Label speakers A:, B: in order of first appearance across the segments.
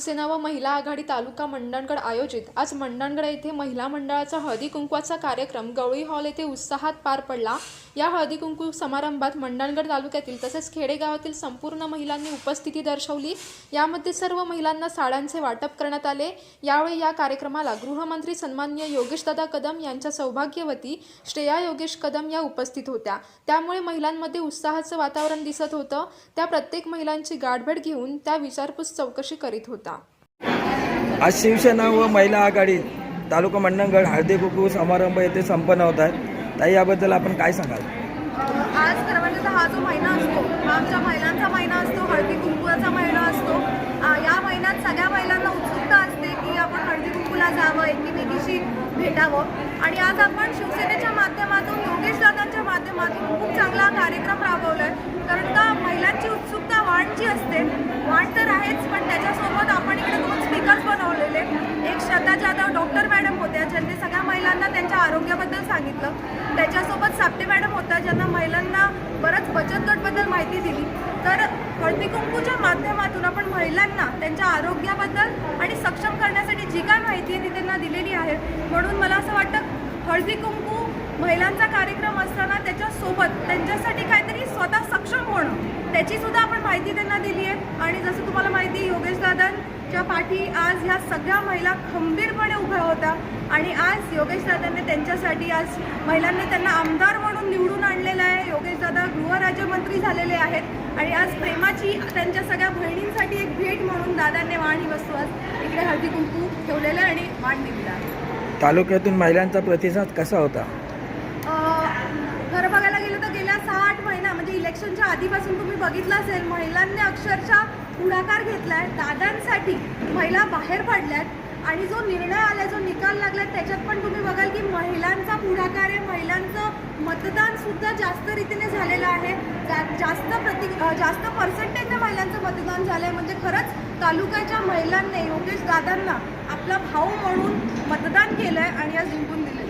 A: शिवसेना व महिला आघाडी तालुका मंडणगड आयोजित. आज मंडणगड येथे महिला मंडळाचा हळदी कुंकवाचा कार्यक्रम गवळी हॉल येथे उत्साहात पार पडला. या हळदी कुंकू समारंभात मंडणगड तालुक्यातील तसेच खेडेगावातील संपूर्ण महिलांनी उपस्थिती दर्शवली. यामध्ये सर्व महिलांना साड्यांचे वाटप करण्यात आले. यावेळी या कार्यक्रमाला गृहमंत्री सन्मान्य योगेशदादा कदम यांच्या सौभाग्यवती श्रेया योगेश कदम या उपस्थित होत्या. त्यामुळे महिलांमध्ये उत्साहाचं वातावरण दिसत होतं. त्या प्रत्येक महिलांची गाठभेट घेऊन त्या विचारपूस चौकशी करीत होता
B: आज शिवसेना व महिला आघाडी तालुका मंडणगड हळदी कुकू समारंभ येथे संपन्न होत आहेत. ताई याबद्दल आपण काय सांगाल?
C: आज खरं म्हणजे तर हा जो महिना असतो हा आमच्या महिलांचा महिना असतो हळदी कुंकूचा महिना असतो. आ, या महिन्यात सगळ्या महिलांना उत्सुकता असते की आपण हळदी कुंकूला जावं एकमेकीशी भेटावं. आणि आज आपण शिवसेनेच्या माध्यमातून योगेश दादांच्या माध्यमातून खूप चांगला कार्यक्रम राबवला आहे कारण का महिलांची उत्सुकता वाढची असते. वाढ तर आहेच पण त्याच्यासोबत आपण इकडे दोन स्पीकर्स बनवलेले एक श्रद्धा जाधव डॉक्टर मॅडम होत्या ज्यांनी सगळ्या महिलांना त्यांच्या आरोग्याबद्दल सांगितलं त्याच्यासोबत साप्ते मॅडम होत्या ज्यांना महिलांना बरंच बचत गटबद्दल माहिती दिली. तर हळदी कुंकूच्या माध्यमातून आपण महिलांना त्यांच्या आरोग्याबद्दल आणि सक्षम करण्यासाठी जी काय माहिती आहे ती त्यांना दिलेली आहे. म्हणून मला असं वाटतं हळदी कुंकू महिलांचा कार्यक्रम असताना त्याच्यासोबत त्यांच्यासाठी काहीतरी स्वतः सक्षम होणं त्याची सुद्धा आपण माहिती त्यांना दिली आहे. आणि जसं तुम्हाला माहिती योगेश दादा दादांच्या पाठी आज ह्या सगळ्या महिला खंबीरपणे उभ्या होत्या. आणि आज योगेश दादांनी त्यांच्यासाठी आज महिलांनी त्यांना आमदार म्हणून निवडून आणलेलं आहे. योगेश दादा गृहराज्यमंत्री झालेले आहेत. आणि आज प्रेमाची त्यांच्या सगळ्या बहिणींसाठी एक भेट म्हणून दादांनी वाण ही वस्तू आज इकडे हळदी कुंकू ठेवलेलं आहे आणि वाण दिलेला आहे
B: तालुक्यातून महिलांचा प्रतिसाद कसा होता?
C: खरं बघायला गेलं तर गेल्या सहा आठ महिना म्हणजे इलेक्शनच्या आधीपासून तुम्ही बघितलं असेल महिलांनी अक्षरशः पुढाकार घेतलाय दादांसाठी महिला बाहेर पडल्यात आणि जो निर्णय आलाय जो निकाल लागलाय त्याच्यात पण तुम्ही बघाल की महिलांचा पुढाकार आहे महिलांचं मतदान सुद्धा जास्त रीतीने झालेलं आहे. जा- जास्त प्रति जास्त पर्सेंटेजने महिलांचं मतदान झालंय. म्हणजे खरंच तालुक्याच्या महिलांनी योगेश दादांना आपला भाऊ म्हणून मतदान केलंय आणि आज जिंकून दिलेलं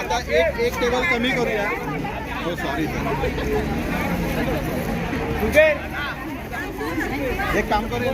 D: आता एक एक टेबल कमी करूया. हो सॉरी एक काम करूया.